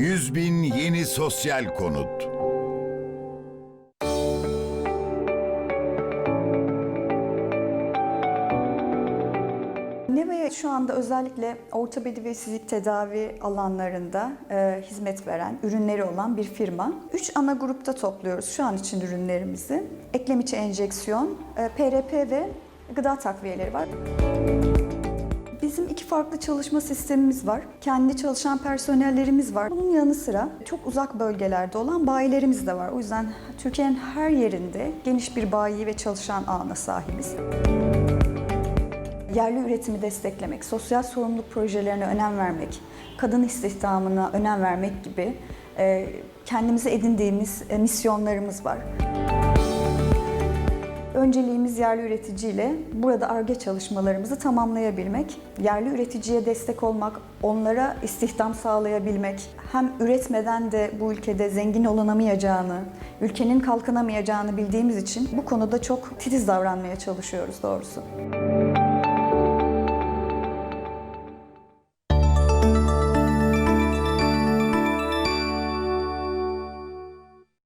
100 bin yeni sosyal konut. Neva'ya şu anda özellikle ortopedi ve tedavi alanlarında e, hizmet veren, ürünleri olan bir firma. Üç ana grupta topluyoruz şu an için ürünlerimizi. Eklem içi enjeksiyon, e, PRP ve gıda takviyeleri var. Bizim iki farklı çalışma sistemimiz var. Kendi çalışan personellerimiz var. Bunun yanı sıra çok uzak bölgelerde olan bayilerimiz de var. O yüzden Türkiye'nin her yerinde geniş bir bayi ve çalışan ağına sahibiz. Yerli üretimi desteklemek, sosyal sorumluluk projelerine önem vermek, kadın istihdamına önem vermek gibi e, kendimize edindiğimiz e, misyonlarımız var. Önceliğimiz yerli üreticiyle burada ARGE çalışmalarımızı tamamlayabilmek, yerli üreticiye destek olmak, onlara istihdam sağlayabilmek, hem üretmeden de bu ülkede zengin olunamayacağını, ülkenin kalkınamayacağını bildiğimiz için bu konuda çok titiz davranmaya çalışıyoruz doğrusu.